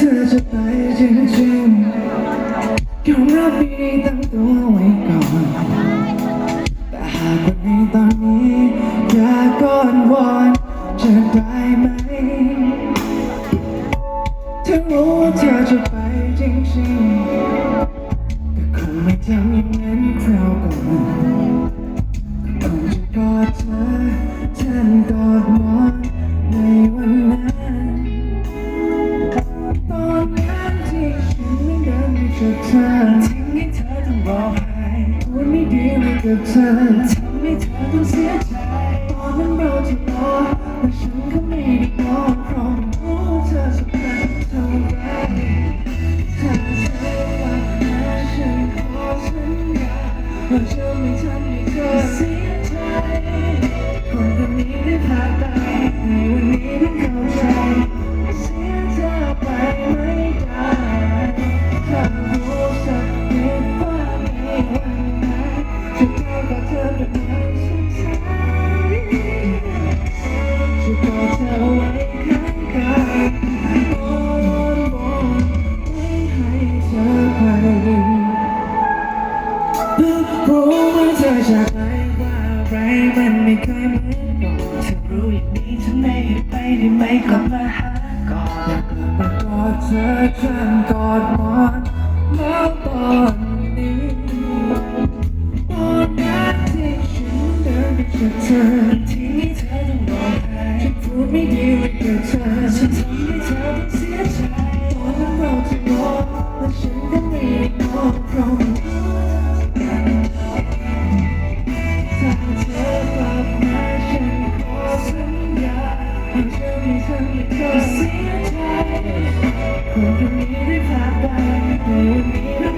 เธอจะไปจริงๆยอมรับไม่ได้ตั้งตัวไว้ก่อน แต่หากวันในตอนนี้อยากก้อนวอนจะได้ไหมถ้ารู้ว่าเธอจะไปจริงๆก็คงไม่ทำอย่างนั้นคราวก่อน กับเธอทำให้เธอต้องเสียใจตอนนั้นเราทะเลาะแต่ฉันก็ไม่ได้มองเพราะรู้ว่าเธอสำคัญเท่าไหรถ้าเธอกลับมาฉันขอสัญญาว่า จากไปว่าอะไรมันไม่เคยเหมือนก่อนเธอรู้อย่างนี้ฉันไม่ให้ไปได้ไหมกลับมาหาก่อนอยากกลับมากอดเธอฉันกอดหมอนแล้วตอนนี้ตอนนั้นที่ฉันเดินไปจากเธอที่เธอต้องร้องไห้ฉันพูดไม่ดีเลยกับเธอฉันทำให้เธอต้องเสียใจตอนนั้นเราทะเลาะและฉันก็ไม่ได้มองเพราะ นี้ได้ผ่านไปในวันนี้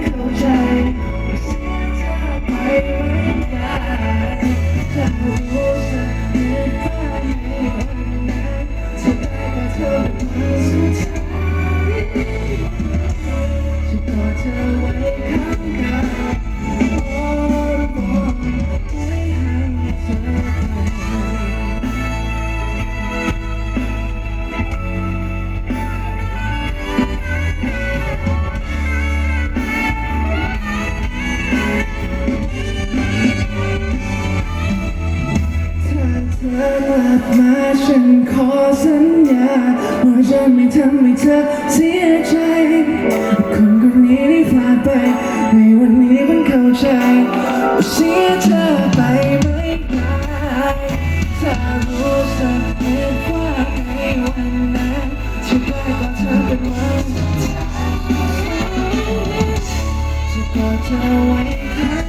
มาฉันขอสัญญาว่าจะไม่ทำให้เธอเสียใจคนคนนี้ได้ผ่านไป ในวันนี้มันเข้าใจว่าเสียเธอไปไม่ได้ถ้ารู้สักนิดว่าในวันนั้นจะได้กับเธอเป็นวันสุดท้ายจะกอดเธอไว้